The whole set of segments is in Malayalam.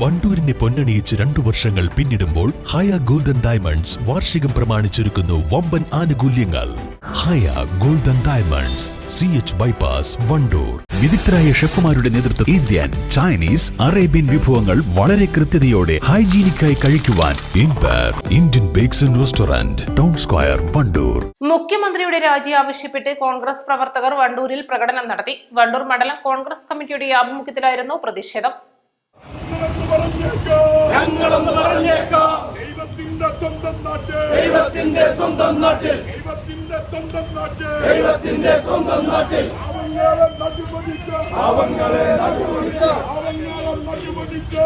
വണ്ടൂരിനെ പൊന്നണിയിച്ച് രണ്ടു വർഷങ്ങൾ പിന്നിടുമ്പോൾ ഹയ ഗോൾഡൻ ഡയമണ്ട്സ് വാർഷികം പ്രമാണിച്ചൊരുക്കുന്നു വമ്പൻ ആനുകൂല്യങ്ങൾ. Haya golden diamonds C H bypass Vandoor. വിദഗ്ധരായ ഷെഫുമാരുടെ നേതൃത്വം ഇന്ത്യൻ ചൈനീസ് അറേബ്യൻ വിഭവങ്ങൾ വളരെ കൃത്യതയോടെ ഹൈജീനിക്കായി കഴിക്കുവാൻ Indian bakes and restaurant town square Vandoor. മുഖ്യമന്ത്രിയുടെ രാജി ആവശ്യപ്പെട്ട് കോൺഗ്രസ് പ്രവർത്തകർ വണ്ടൂരിൽ പ്രകടനം നടത്തി. വണ്ടൂർ മണ്ഡലം കോൺഗ്രസ് കമ്മിറ്റിയുടെ ആഭിമുഖ്യത്തിലായിരുന്നു പ്രതിഷേധം. ഞങ്ങളൊന്ന് പറഞ്ഞേക്കാം. ദൈവത്തിന്റെ സ്വന്തം നാട്ടിൽ. ദൈവത്തിന്റെ സ്വന്തം നാട്ടിൽ. ദൈവത്തിന്റെ സ്വന്തം നാട്ടിൽ. ദൈവത്തിന്റെ സ്വന്തം നാട്ടിൽ. അവങ്ങളെ നടുപതിച്ച് പാവങ്ങളെ നടുവൊടിച്ച് അവങ്ങളെ നടുപതിച്ച്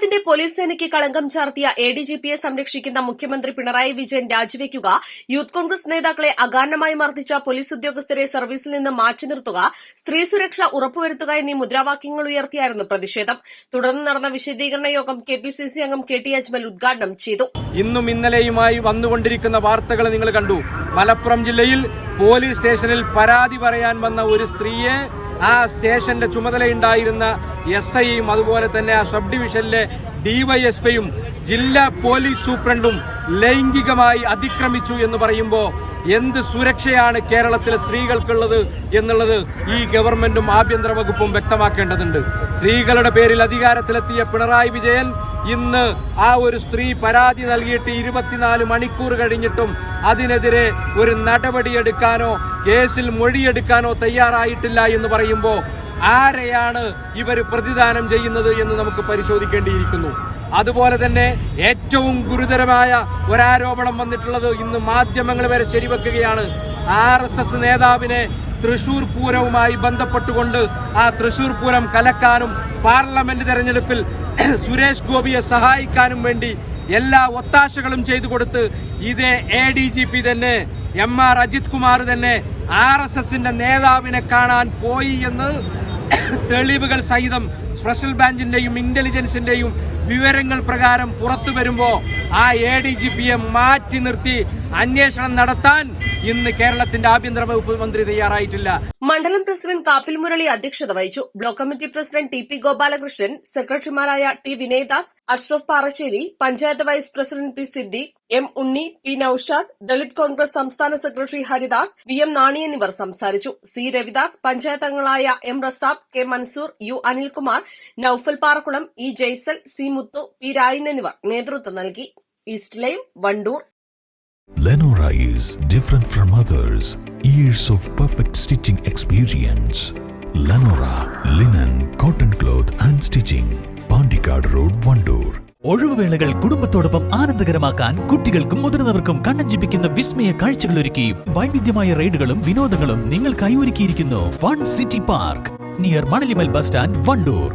കേരളത്തിന്റെ പോലീസ് സേനയ്ക്ക് കളങ്കം ചാർത്തിയ എ ഡി ജി പിയെ സംരക്ഷിക്കുന്ന മുഖ്യമന്ത്രി പിണറായി വിജയൻ രാജിവെക്കുക യൂത്ത് കോൺഗ്രസ് നേതാക്കളെ അകാരണമായി മർദ്ദിച്ച പോലീസ് ഉദ്യോഗസ്ഥരെ സർവീസിൽ നിന്ന് മാറ്റി നിർത്തുക സ്ത്രീ സുരക്ഷ ഉറപ്പുവരുത്തുക എന്നീ മുദ്രാവാക്യങ്ങൾ ഉയർത്തിയായിരുന്നു പ്രതിഷേധം. തുടർന്ന് നടന്ന വിശദീകരണ യോഗം കെ പി സി സി അംഗം കെ ടി അജ്മൽ ഉദ്ഘാടനം ചെയ്തു. ഇന്നും ഇന്നലെയുമായി വന്നുകൊണ്ടിരിക്കുന്ന വാർത്തകൾ നിങ്ങൾ കണ്ടു. മലപ്പുറം ജില്ലയിൽ പോലീസ് സ്റ്റേഷനിൽ പരാതി പറയാൻ വന്ന ഒരു സ്ത്രീയെ ആ സ്റ്റേഷന്റെ ചുമതലയുണ്ടായിരുന്ന എസ് ഐയും അതുപോലെ തന്നെ ആ സബ് ഡിവിഷനിലെ ഡിവൈഎസ്പിയും ജില്ലാ പോലീസ് സൂപ്രണ്ടും ലൈംഗികമായി അതിക്രമിച്ചു എന്ന് പറയുമ്പോൾ എന്ത് സുരക്ഷയാണ് കേരളത്തിലെ സ്ത്രീകൾക്കുള്ളത് എന്നുള്ളത് ഈ ഗവൺമെന്റും ആഭ്യന്തര വകുപ്പും വ്യക്തമാക്കേണ്ടതുണ്ട്. സ്ത്രീകളുടെ പേരിൽ അധികാരത്തിലെത്തിയ പിണറായി വിജയൻ ഇന്ന് ആ ഒരു സ്ത്രീ പരാതി നൽകിയിട്ട് ഇരുപത്തിനാല് മണിക്കൂർ കഴിഞ്ഞിട്ടും അതിനെതിരെ ഒരു നടപടിയെടുക്കാനോ കേസിൽ മൊഴിയെടുക്കാനോ തയ്യാറായിട്ടില്ല എന്ന് പറയുമ്പോൾ ആരെയാണ് ഇവർ പ്രതിദാനം ചെയ്യുന്നത് എന്ന് നമുക്ക് പരിശോധിക്കേണ്ടിയിരിക്കുന്നു. അതുപോലെ തന്നെ ഏറ്റവും ഗുരുതരമായ ഒരാരോപണം വന്നിട്ടുള്ളത് ഇന്ന് മാധ്യമങ്ങൾ വരെ ശരിവെക്കുകയാണ്. ആർ എസ് എസ് നേതാവിനെ തൃശൂർ പൂരവുമായി ബന്ധപ്പെട്ടുകൊണ്ട് ആ തൃശൂർ പൂരം കലക്കാനും പാർലമെന്റ് തെരഞ്ഞെടുപ്പിൽ സുരേഷ് ഗോപിയെ സഹായിക്കാനും വേണ്ടി എല്ലാ ഒത്താശകളും ചെയ്തു കൊടുത്ത് ഇതേ എ ഡി ജി പി തന്നെ എം ആർ അജിത് കുമാർ തന്നെ ആർ എസ് എസിന്റെ നേതാവിനെ കാണാൻ പോയി എന്ന് തെളിവുകൾ സഹിതം സ്പെഷ്യൽ ബ്രാഞ്ചിന്റെയും ഇന്റലിജൻസിന്റെയും വിവരങ്ങൾ പ്രകാരം പുറത്തു വരുമ്പോ ആ എ ഡി ജി പിയെ മാറ്റി നിർത്തി അന്വേഷണം നടത്താൻ ഇന്ന് കേരളത്തിന്റെ ആഭ്യന്തര വകുപ്പ് മന്ത്രി തയ്യാറായിട്ടില്ല. മണ്ഡലം പ്രസിഡന്റ് കാപ്പിൽ മുരളി അധ്യക്ഷത വഹിച്ചു. Block committee president T P Gopalakrishnan സെക്രട്ടറിമാരായ T Vinayadas Ashraf Parassery panchayat vice president P Siddique M Unni P Noushad Dalit Congress സംസ്ഥാന secretary Haridas V M Nani എന്നിവർ സംസാരിച്ചു. സി രവിദാസ് പഞ്ചായത്ത് അംഗങ്ങളായ M Rasab K Mansoor U Anilkumar Noufal Parakkulam E Jaisal C Muthu P Rayan എന്നിവർ നേതൃത്വം നൽകി. East line Vandoor. Lenora is different from others. Years of perfect stitching experience. Lenora linen, cotton cloth and stitching. Pandikad Road, Vandoor. ഒഴിവുവേളകൾ കുടുംബത്തോടൊപ്പം ആനന്ദകരമാക്കാൻ കുട്ടികൾക്കും മുതിർന്നവർക്കും കണ്ണഞ്ചിപ്പിക്കുന്ന വിസ്മയ കാഴ്ചകളൊരുക്കി വൈവിധ്യമായ റൈഡുകളും വിനോദങ്ങളും നിങ്ങൾക്കായി ഒരുക്കിയിരിക്കുന്നു one city park near Manalimal bus stand Vandoor